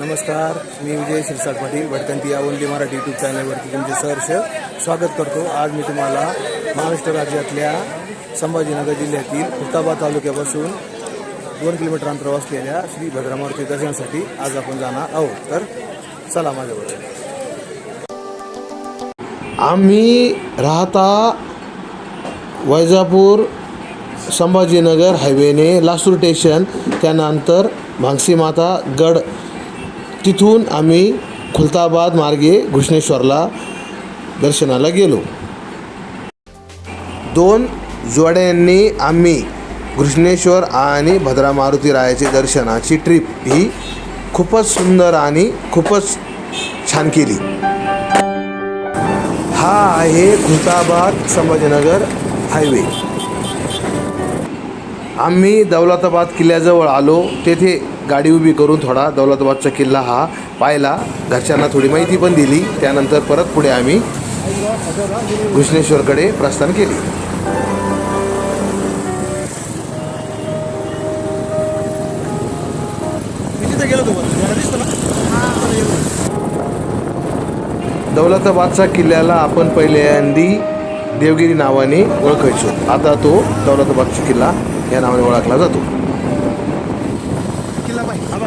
नमस्कार मी विजय शिरसाट पाटील भटकंती या ओनली मराठी यूट्यूब चॅनलवरती तुमचे सहर्ष स्वागत करतो. आज मी तुम्हाला महाराष्ट्र राज्यातल्या संभाजीनगर जिल्ह्यातील खुलताबाद तालुक्यापासून दोन किलोमीटर अंतरावर असलेल्या श्री भद्रामारुती दर्शनासाठी आज आपण जाणार आहोत. तर चला माझ्याबरोबर. आम्ही राहता वैजापूर संभाजीनगर हायवेने लासूर स्टेशन त्यानंतर भांगसी माता गड तिथून आम्ही खुलताबाद मार्गे घृष्णेश्वरला दर्शनाला गेलो. दोन जोड्यांनी आम्ही घृष्णेश्वर आणि भद्रा मारुती रायाची दर्शनाची ट्रिप ही खूपच सुंदर आणि खूपच छान केली. हा आहे खुलताबाद संभाजीनगर हायवे आम्ही दौलताबाद किल्ल्याजवळ आलो. तेथे गाडी उभी करून थोडा दौलताबादचा किल्ला हा पाहिला. घरच्यांना थोडी माहिती पण दिली. त्यानंतर परत पुढे आम्ही घृष्णेश्वरकडे प्रस्थान केले. दौलताबादच्या किल्ल्याला आपण पहिल्यांदी देवगिरी नावाने ओळखायचो. आता तो दौलताबादचा किल्ला या नावाने ओळखला जातो. हा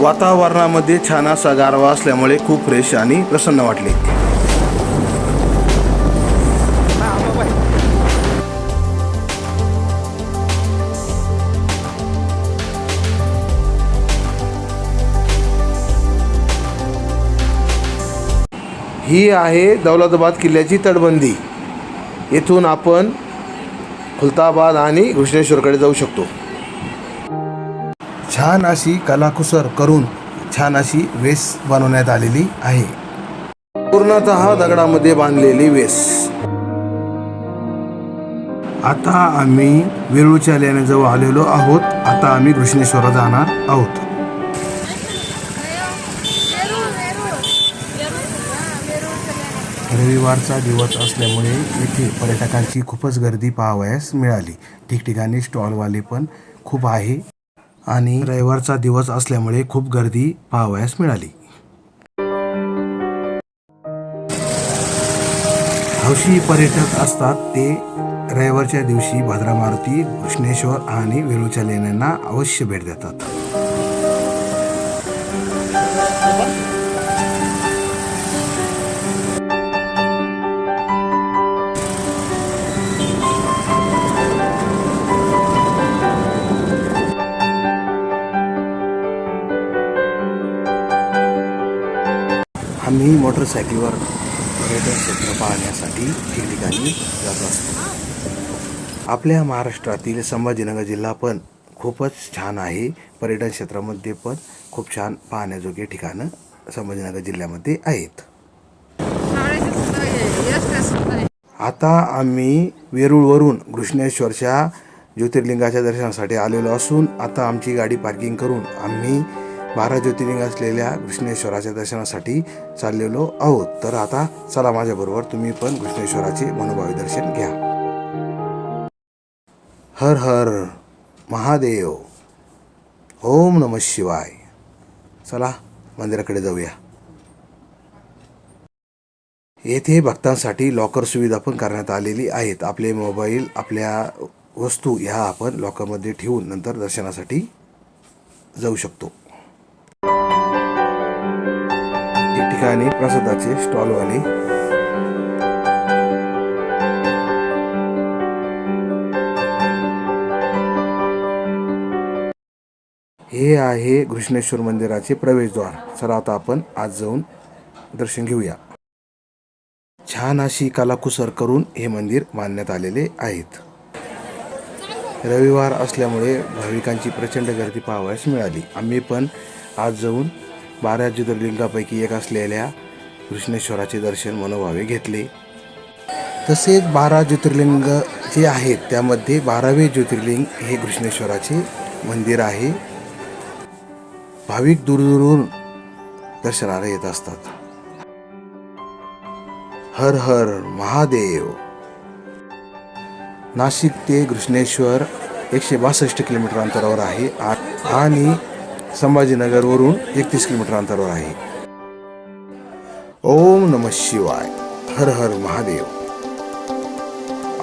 वातावरणामध्ये छान असा गारवा असल्यामुळे खूप फ्रेश आणि प्रसन्न वाटले. ही आहे दौलताबाद किल्ल्याची तटबंदी. येथून आपण खुलताबाद आणि घृष्णेश्वरकडे जाऊ शकतो. छान अशी कलाकुसर करून छान अशी वेस बनवण्यात आलेली आहे. पूर्णतः दगडामध्ये बांधलेली वेस. आता आम्ही वेरूळच्या लेण्याजवळ आलेलो आहोत. आता आम्ही घृष्णेश्वरला जाणार आहोत. रविवारचा दिवस असल्यामुळे येथे पर्यटकांची खूपच गर्दी पाहावयास मिळाली. ठिकठिकाणी स्टॉलवाले पण खूप आहे आणि रविवारचा दिवस असल्यामुळे खूप गर्दी पाहावयास मिळाली. हौशी पर्यटक असतात ते रविवारच्या दिवशी भद्रा मारुती कृष्णेश्वर आणि वेरूळच्या लेण्यांना अवश्य भेट देतात. मोटरसायकलवर पर्यटन क्षेत्र पाहण्यासाठी ठिकठिकाणी जात असतो. आपल्या महाराष्ट्रातील संभाजीनगर जिल्हा पण खूपच छान आहे. पर्यटन क्षेत्रामध्ये पण खूप छान पाहण्याजोगे ठिकाणं संभाजीनगर जिल्ह्यामध्ये आहेत. आता आम्ही वेरूळवरून घृष्णेश्वरच्या ज्योतिर्लिंगाच्या दर्शनासाठी आलेलो असून आता आमची गाडी पार्किंग करून आम्ही बारा ज्योतिर्लिंग असलेल्या घृष्णेश्वराच्या दर्शनासाठी चाललेलो आहोत. तर आता चला माझ्याबरोबर तुम्ही पण घृष्णेश्वराचे मनोभावी दर्शन घ्या. हर हर महादेव. ओम नम शिवाय. चला मंदिराकडे जाऊया. येथे भक्तांसाठी लॉकर सुविधा पण करण्यात आलेली आहेत. आपले मोबाईल आपल्या वस्तू ह्या आपण लॉकरमध्ये ठेवून नंतर दर्शनासाठी जाऊ शकतो. ठिकाणी प्रसादाचे स्टॉलवाले. हे आहे घृष्णेश्वर मंदिराचे प्रवेशद्वार. चला आता आपण आज जाऊन दर्शन घेऊया. छान अशी कलाकुसर करून हे मंदिर बांधण्यात आलेले आहेत. रविवार असल्यामुळे भाविकांची प्रचंड गर्दी पाहावयास मिळाली. आम्ही पण आज जाऊन बारा ज्योतिर्लिंगापैकी एक असलेल्या कृष्णेश्वराचे दर्शन मनोभावे घेतले. तसेच बारा ज्योतिर्लिंग जे आहेत त्यामध्ये बारावे ज्योतिर्लिंग हे कृष्णेश्वराचे मंदिर आहे. भाविक दूरदूरून दर्शनाला येत असतात. हर हर महादेव. नाशिक ते घृष्णेश्वर एकशे बासष्ट किलोमीटर अंतरावर आहे. आ- आणि संभाजीनगरवरून एकतीस किलोमीटर अंतरावर आहे. ओम नम शिवाय. हर हर महादेव.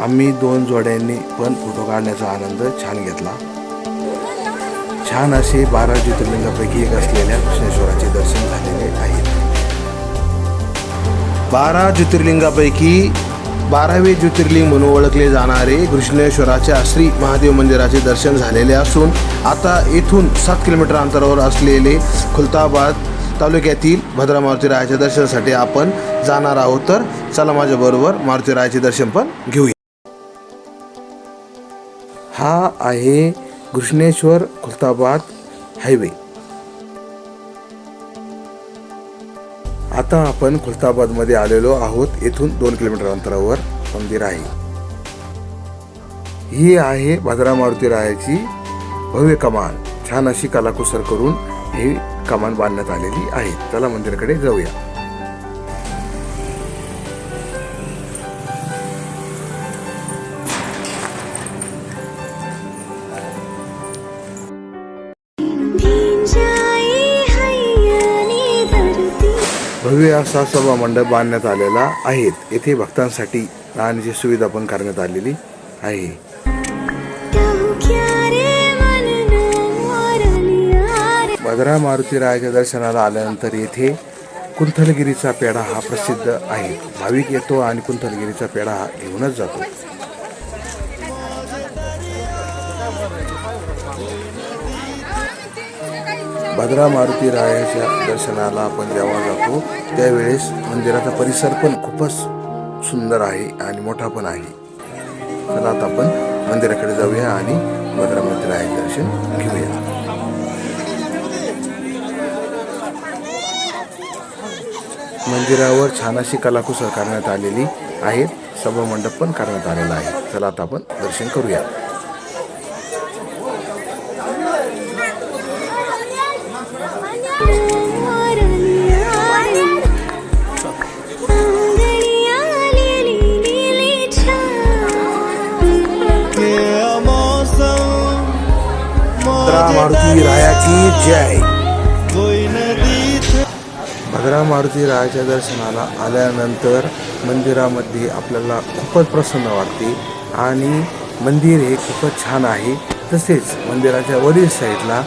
आम्ही दोन जोड्यांनी पण फोटो काढण्याचा आनंद छान घेतला. छान असे बारा ज्योतिर्लिंगापैकी एक असलेल्या कृष्णेश्वराचे दर्शन झालेले आहेत बारा ज्योतिर्लिंगापैकी बारावे ज्योतिर्लिंग म्हणून ओळखले जाणारे घृष्णेश्वराच्या श्री महादेव मंदिराचे दर्शन झालेले असून आता येथून सात किलोमीटर अंतरावर असलेले खुलताबाद तालुक्यातील भद्रा मारुतीरायाच्या दर्शनासाठी आपण जाणार आहोत. तर चला माझ्याबरोबर मारुतीरायाचे दर्शन पण घेऊया. हा आहे कृष्णेश्वर खुलताबाद हायवे. आता आपण खुलताबादमध्ये आलेलो आहोत. येथून दोन किलोमीटर अंतरावर मंदिर आहे. ही आहे भद्रा मारुती रायाची भव्य कमान. छान अशी कलाकुसर करून ही कमान बांधण्यात आलेली आहे. चला मंदिराकडे जाऊया. भिंजाई भव्य असा सभा मंडप बांधण्यात आलेला आहे येथे भक्तांसाठी राहण्याची सुविधा पण करण्यात आलेली आहे. भद्रा मारुती रायाच्या दर्शनाला आल्यानंतर येथे कुंथलगिरीचा पेढा हा प्रसिद्ध आहे. भाविक येतो आणि कुंथलगिरीचा पेढा हा घेऊनच जातो. भद्रा मारुती रायाच्या दर्शनाला आपण जेव्हा जातो त्यावेळेस मंदिराचा परिसर पण खूपच सुंदर आहे आणि मोठा पण आहे. चला आता आपण मंदिराकडे जाऊया आणि भद्रा मारुती रायाचे दर्शन घेऊया. मंदिरावर छान अशी कलाकुसर करण्यात आलेली आहे. सभा मंडप पण करण्यात आलेला आहे. चला आता आपण दर्शन करूया. रायाची जय भद्रा मारुती रायाच्या दर्शनाला आल्यानंतर मंदिरामध्ये आपल्याला खूपच प्रसन्न वाटते आणि मंदिर हे खूपच छान आहे. तसेच मंदिराच्या वरील साईडला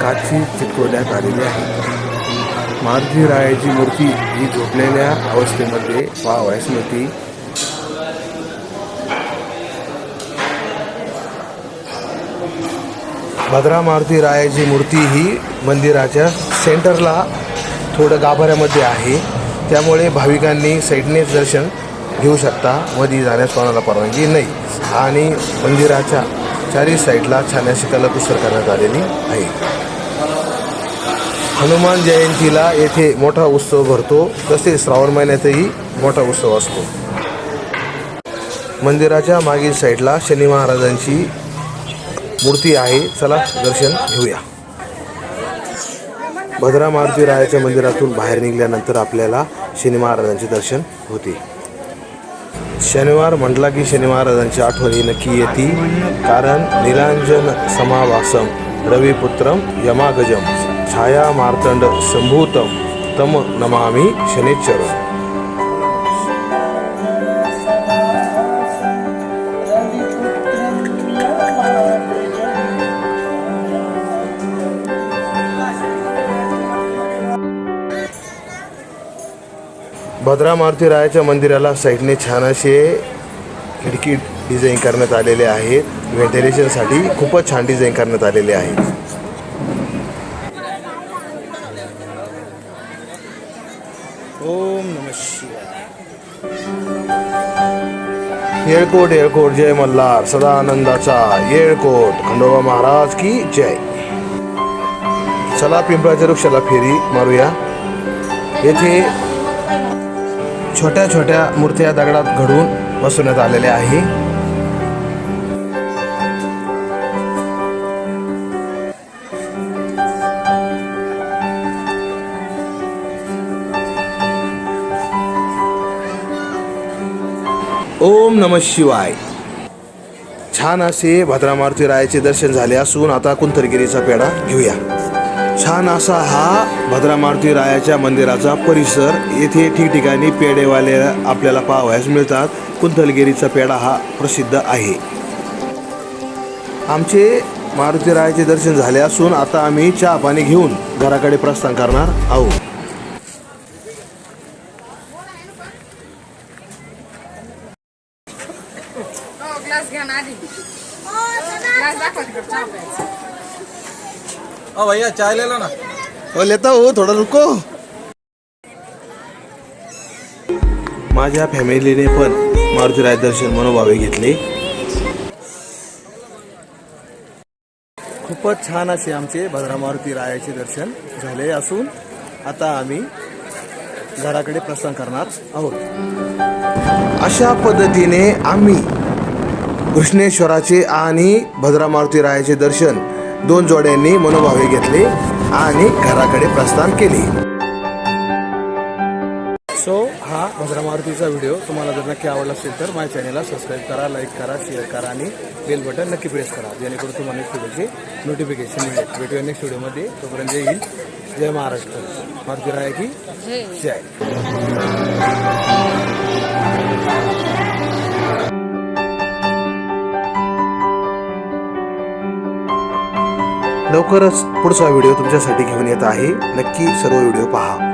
काची चिटकवण्यात आलेली आहे. मारुती रायाची मूर्ती ही झोपलेल्या अवस्थेमध्ये पाहावयास मिळते भद्रा मारुती रायाची मूर्ती ही मंदिराच्या सेंटरला थोडं गाभाऱ्यामध्ये आहे. त्यामुळे भाविकांनी साईडनेच दर्शन घेऊ शकता. मध्ये जाण्यास कोणाला परवानगी नाही. आणि मंदिराच्या चारी साईडला छान अशी कलाकुसर करण्यात आलेली आहे. हनुमान जयंतीला येथे मोठा उत्सव भरतो. तसेच श्रावण महिन्यातही मोठा उत्सव असतो. मंदिराच्या मागील साईडला शनी महाराजांची मूर्ती आहे. चला दर्शन घेऊया. भद्रा मारुती रायाच्या मंदिरातून बाहेर निघाल्यानंतर आपल्याला शनी महाराजांचे दर्शन होते. शनिवार म्हटला की शनी महाराजांची आठवण ही नक्की येते कारण निलांजन समावासम रविपुत्रम यमागजम छाया मार्तंड संभूतम तम नमामी शनिच्चरम भद्रा मारुती रायाच्या मंदिराला साईडने छान असे खिडकी डिझाईन करण्यात आलेले आहेत. व्हेंटिलेशनसाठी खूपच छान डिझाईन करण्यात आलेले आहेत. ओम नम शिवाय. येळकोट येळकोट जय मल्हार सदा आनंदाचा येळकोट. खंडोबा महाराज की जय. चला पिंपळाच्या वृक्षाला फेरी मारूया. येथे छोट्या छोट्या मूर्त्या दगडात घडवून बसवण्यात आलेल्या आहे. ओम नम शिवाय. छान असे भद्रामारुती रायाचे दर्शन झाले असून आता कुंथरगिरीचा पेढा घेऊया. छान असा हा भद्रा मारुती रायाच्या मंदिराचा परिसर. येथे ठिकठिकाणी पेढेवाले आपल्याला पाहावयास मिळतात. कुंथलगिरीचा पेढा हा प्रसिद्ध आहे. आमचे मारुती रायाचे दर्शन झाले असून आता आम्ही चहा पाणी घेऊन घराकडे प्रस्थान करणार आहोत हो ग्लास घ्या ना आधी ग्लास दाखवा तिकडे चहा प्यायचा. ओ भैया चाय ले लो ना। हो लेता हो थोडा रुको। माझ्या फॅमिलीने पण मारुती राय दर्शन मनोभावे घेतले. खूपच छान असे आमचे भद्रा मारुती रायाचे दर्शन झाले असून आता आम्ही घराकडे प्रस्थान करणार आहोत. अशा पद्धतीने आम्ही कृष्णेश्वराचे आणि भद्रा मारुती रायाचे दर्शन दोन जोड्यांनी मनोभावे घेतले आणि घराकडे प्रस्थान केले. सो हा भद्रा मारुतीचा व्हिडिओ. तुम्हाला जर नक्की आवडला असेल तर माझ्या चॅनलला सबस्क्राईब करा लाईक करा शेअर करा आणि बेल बटन नक्की प्रेस करा. जेणेकरून तुम्हाला नेक्स्ट व्हिडिओचे नोटिफिकेशन मिळेल. भेटूया नेक्स्ट व्हिडिओमध्ये तोपर्यंत जय हिंद जय महाराष्ट्र. मारुती राया की जय. लवकरच पुढचा व्हिडिओ तुमच्यासाठी घेऊन येत आहे. नक्की सर्व व्हिडिओ पहा.